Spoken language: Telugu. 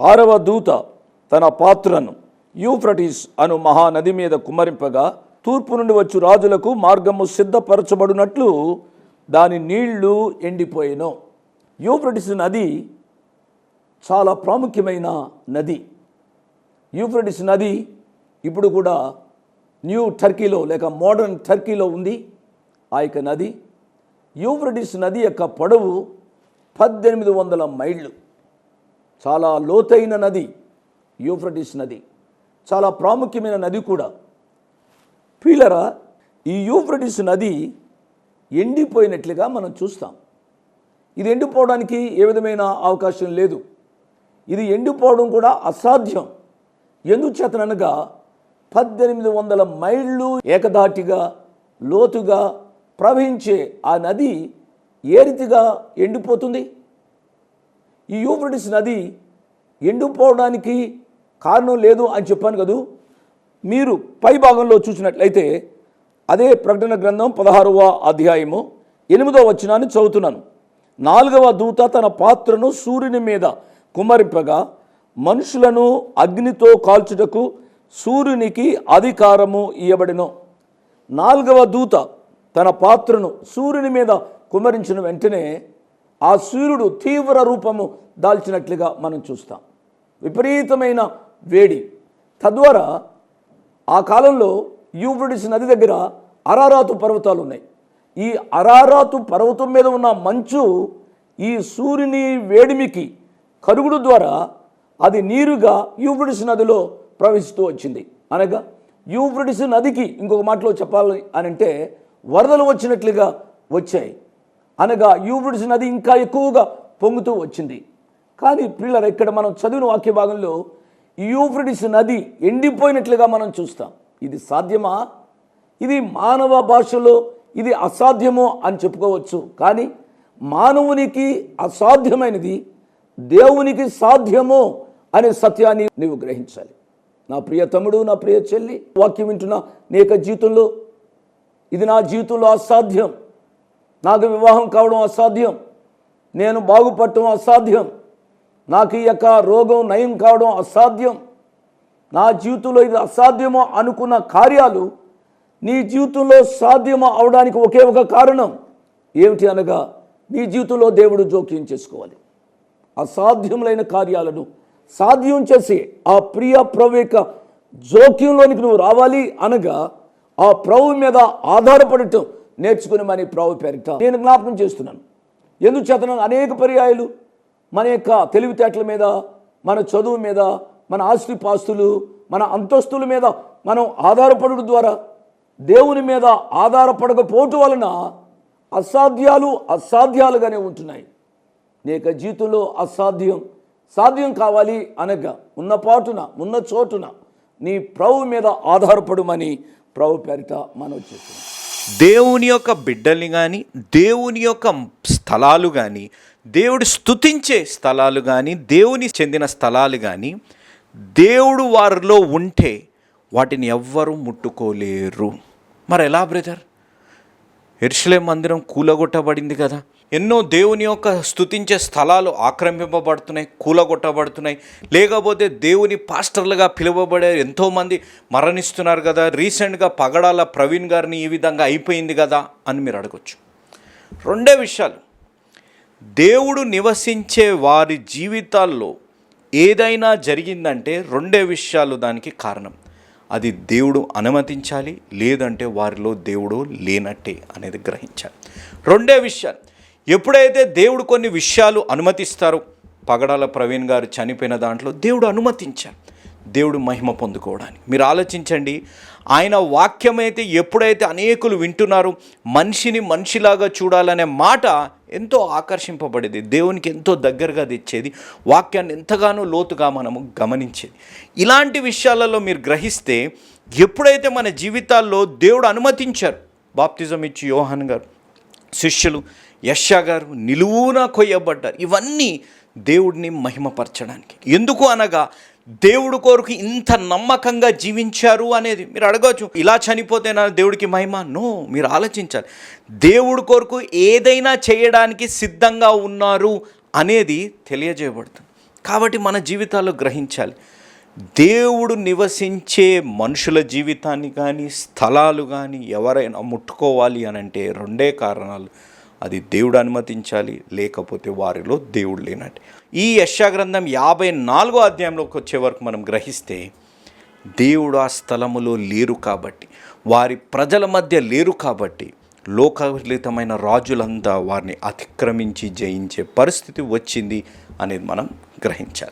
ఆరవ దూత తన పాత్రను యూఫ్రటిస్ అను మహానది మీద కుమ్మరింపగా తూర్పు నుండి వచ్చు రాజులకు మార్గము సిద్ధపరచబడినట్లు దాని నీళ్ళు ఎండిపోయాను. యూఫ్రటిస్ నది చాలా ప్రాముఖ్యమైన నది. యూఫ్రటిస్ నది ఇప్పుడు కూడా న్యూ టర్కీలో లేక మోడర్న్ టర్కీలో ఉంది. ఆ యొక్క నది యూఫ్రటిస్ నది యొక్క పొడవు పద్దెనిమిది వందల మైళ్ళు. చాలా లోతైన నది యూఫ్రటిస్ నది చాలా ప్రాముఖ్యమైన నది కూడా. పీలరా ఈ యూఫ్రటిస్ నది ఎండిపోయినట్లుగా మనం చూస్తాం. ఇది ఎండిపోవడానికి ఏ విధమైన అవకాశం లేదు. ఇది ఎండిపోవడం కూడా అసాధ్యం. ఎందుచేతనగా పద్దెనిమిది వందల మైళ్ళు ఏకదాటిగా లోతుగా ప్రవహించే ఆ నది ఏ రీతిగా ఎండిపోతుంది? ఈ యూఫ్రటిస్ నది ఎండిపోవడానికి కారణం లేదు అని చెప్పాను కదూ. మీరు పై భాగంలో చూసినట్లయితే అదే ప్రకటన గ్రంథం పదహారవ అధ్యాయము ఎనిమిదవ వచనాన్ని చదువుతున్నాను. నాలుగవ దూత తన పాత్రను సూర్యుని మీద కుమ్మరింపగా మనుషులను అగ్నితో కాల్చుటకు సూర్యునికి అధికారము ఇవ్వబడిన నాలుగవ దూత తన పాత్రను సూర్యుని మీద కుమరించిన వెంటనే ఆ సూర్యుడు తీవ్ర రూపము దాల్చినట్లుగా మనం చూస్తాం. విపరీతమైన వేడి. తద్వారా ఆ కాలంలో యూఫ్రటిస్ నది దగ్గర అరారాతు పర్వతాలు ఉన్నాయి ఈ అరారాతు పర్వతం మీద ఉన్న మంచు ఈ సూర్యుని వేడిమికి కరుగుడు ద్వారా అది నీరుగా యూఫ్రటిస్ నదిలో ప్రవహిస్తూ వచ్చింది. అనగా యూఫ్రటిస్ నదికి ఇంకొక మాటలో చెప్పాలి అని అంటే వరదలు వచ్చినట్లుగా వచ్చాయి. అనగా యూఫ్రటిస్ నది ఇంకా ఎక్కువగా పొంగుతూ వచ్చింది. కానీ పిల్లలు ఇక్కడ మనం చదివిన వాక్య భాగంలో యూఫ్రిడిస్ నది ఎండిపోయినట్లుగా మనం చూస్తాం. ఇది సాధ్యమా? ఇది మానవ భాషలో ఇది అసాధ్యమో అని చెప్పుకోవచ్చు. కానీ మానవునికి అసాధ్యమైనది దేవునికి సాధ్యమో అనే సత్యాన్ని నీవు గ్రహించాలి. నా ప్రియ తమ్ముడు నా ప్రియ చెల్లి వాక్యం వింటున్న నీ యొక్క జీవితంలో ఇది నా జీవితంలో అసాధ్యం. నాకు వివాహం కావడం అసాధ్యం. నేను బాగుపడటం అసాధ్యం. నాకు ఈ యొక్క రోగం నయం కావడం అసాధ్యం. నా జీవితంలో ఇది అసాధ్యమో అనుకున్న కార్యాలు నీ జీవితంలో సాధ్యమో అవడానికి ఒకే ఒక కారణం. ఏమిటి అనగా నీ జీవితంలో దేవుడు జోక్యం చేసుకోవాలి. అసాధ్యములైన కార్యాలను సాధ్యం చేసి ఆ ప్రియ ప్రభు యొక్క జోక్యంలోనికి నువ్వు రావాలి అనగా ఆ ప్రభు మీద ఆధారపడటం నేర్చుకుని మన ప్రభు పేరిట నేను జ్ఞాపకం చేస్తున్నాను. ఎందుచేతన అనేక పర్యాయాలు మన యొక్క తెలివితేటల మీద మన చదువు మీద మన ఆస్తి పాస్తులు మన అంతస్తుల మీద మనం ఆధారపడడం ద్వారా దేవుని మీద ఆధారపడకపోవటం వలన అసాధ్యాలు అసాధ్యాలుగానే ఉంటున్నాయి. నీ యొక్క జీవితంలో అసాధ్యం సాధ్యం కావాలి అనగా ఉన్న పాటున ఉన్న చోటున నీ ప్రభు మీద ఆధారపడమని ప్రభు పేరిట మనం చేస్తున్నాం. దేవుని యొక్క బిడ్డల్ని కానీ దేవుని యొక్క స్థలాలు కానీ దేవుడు స్థుతించే స్థలాలు కానీ దేవుని చెందిన స్థలాలు కానీ దేవుడు వారిలో ఉంటే వాటిని ఎవ్వరూ ముట్టుకోలేరు. మరి ఎలా బ్రదర్? ఎర్షలే మందిరం కూలగొట్టబడింది కదా. ఎన్నో దేవుని యొక్క స్తుతించే స్థలాలు ఆక్రమింపబడుతున్నాయి కూలగొట్టబడుతున్నాయి. లేకపోతే దేవుని పాస్టర్లుగా పిలువబడే ఎంతోమంది మరణిస్తున్నారు కదా. రీసెంట్గా పగడాల ప్రవీణ్ గారిని ఈ విధంగా అయిపోయింది కదా అని మీరు అడగొచ్చు. రెండే విషయాలు. దేవుడు నివసించే వారి జీవితాల్లో ఏదైనా జరిగిందంటే రెండే విషయాలు దానికి కారణం. అది దేవుడు అనుమతించాలి లేదంటే వారిలో దేవుడు లేనట్టే అనేది గ్రహించాలి. రెండే విషయాలు. ఎప్పుడైతే దేవుడు కొన్ని విషయాలు అనుమతిస్తారో పగడాల ప్రవీణ్ గారు చనిపోయిన దాంట్లో దేవుడు అనుమతించారు దేవుడు మహిమ పొందుకోవడానికి. మీరు ఆలోచించండి ఆయన వాక్యమైతే ఎప్పుడైతే అనేకులు వింటున్నారో మనిషిని మనిషిలాగా చూడాలనే మాట ఎంతో ఆకర్షింపబడేది దేవునికి ఎంతో దగ్గరగా తెచ్చేది వాక్యాన్ని ఎంతగానో లోతుగా మనము గమనించేది. ఇలాంటి విషయాలలో మీరు గ్రహిస్తే ఎప్పుడైతే మన జీవితాల్లో దేవుడు అనుమతించారు బాప్తిజం ఇచ్చి యోహాన్ గారు శిష్యులు యష్యా గారు నిలువునా కొయ్యబడ్డారు. ఇవన్నీ దేవుడిని మహిమపరచడానికి. ఎందుకు అనగా దేవుడు కొరకు ఇంత నమ్మకంగా జీవించారు అనేది మీరు అడగవచ్చు ఇలా చనిపోతే నా దేవుడికి మహిమ? నో మీరు ఆలోచించాలి. దేవుడు కొరకు ఏదైనా చేయడానికి సిద్ధంగా ఉన్నారు అనేది తెలియజేయబడుతుంది. కాబట్టి మన జీవితాల్లో గ్రహించాలి. దేవుడు నివసించే మనుషుల జీవితాన్ని కానీ స్థలాలు కానీ ఎవరైనా ముట్టుకోవాలి అని అంటే రెండే కారణాలు. అది దేవుడు అనుమతించాలి లేకపోతే వారిలో దేవుడు లేనట్టు ఈ యశాగ్రంథం యాభై నాలుగో అధ్యాయంలోకి వచ్చే వరకు మనం గ్రహిస్తే దేవుడు ఆ స్థలములో లేరు కాబట్టి వారి ప్రజల మధ్య లేరు కాబట్టి లోకలితమైన రాజులంతా వారిని అతిక్రమించి జయించే పరిస్థితి వచ్చింది అనేది మనం గ్రహించాలి.